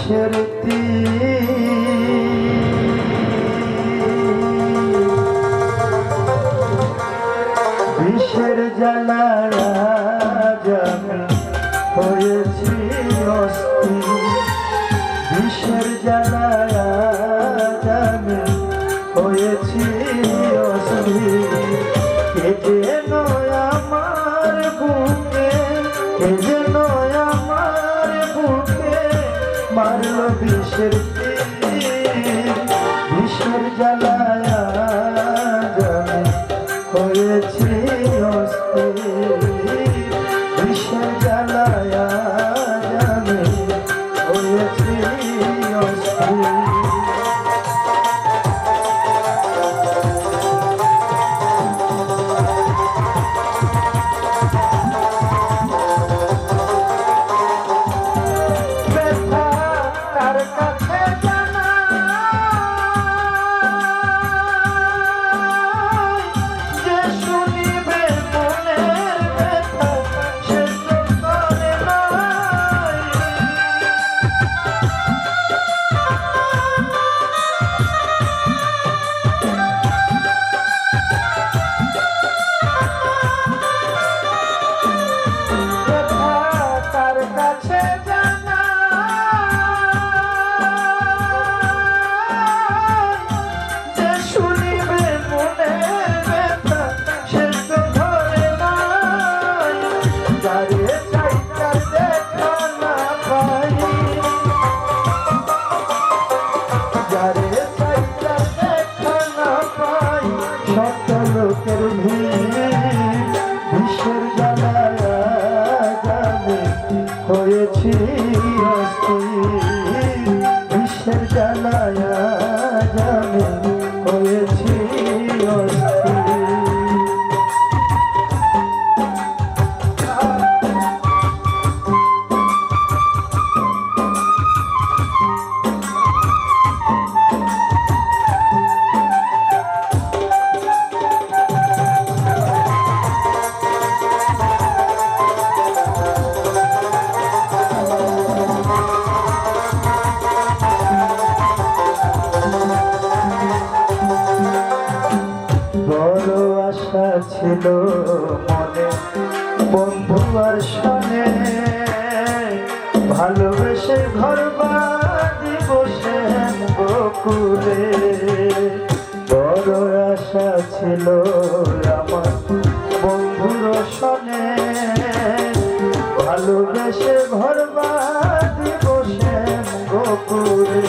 মানুষের বিষের জ্বালা হয়েছি অস্থি। বিষের জ্বালা হয়েছি অস্থি। কে যেন আমার বুকে, কে যেন মারল বিষের মনে বন্ধুয়ার শুনে ভালোবেসে ঘর বাঁধি বসে বকুলে। বড় আশা ছিল আমার বন্ধুর শোনে ভালোবেসে ঘর বাঁধি বসে বকুলে।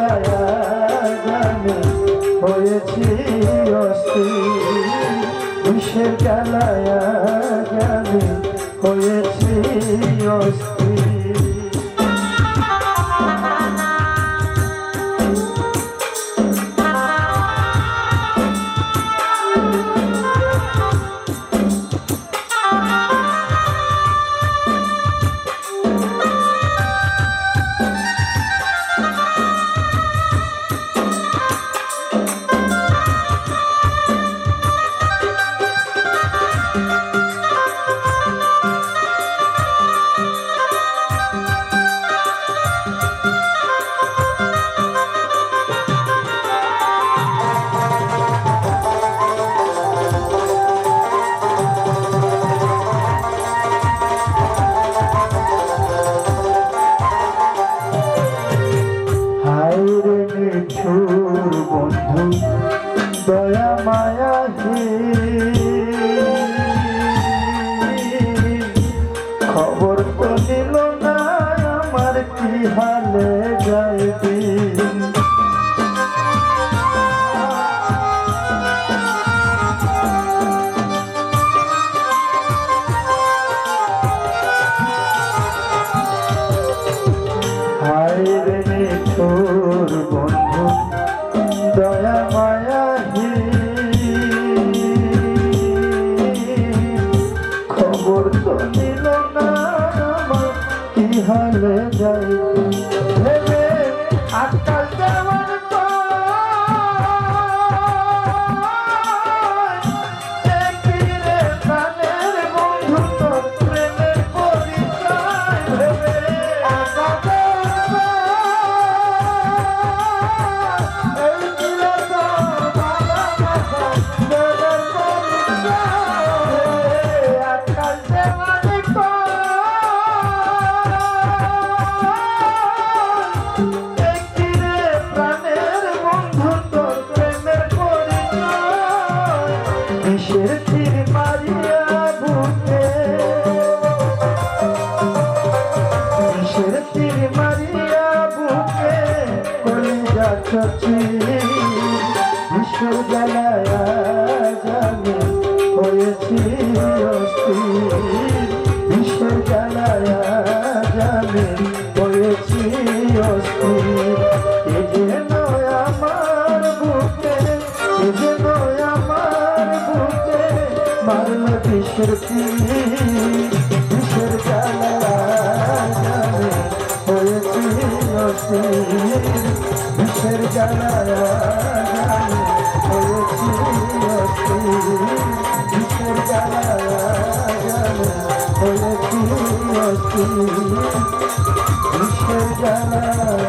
মায়া জানে হয়েছি অস্থির। বিষের জ্বালায়া জানে হয়েছি অস্থির। 아따 সচে বিশ্ববিদ্যালয় জানে হয়েছি অস্থি বিশ্ববিদ্যালয় জানে হয়েছি অস্থি এজেন আমার বুকে এজেন আমার মারল বিশ্বতী বিষের জ্বালা বিষের জ্বালা বিষের জ্বালা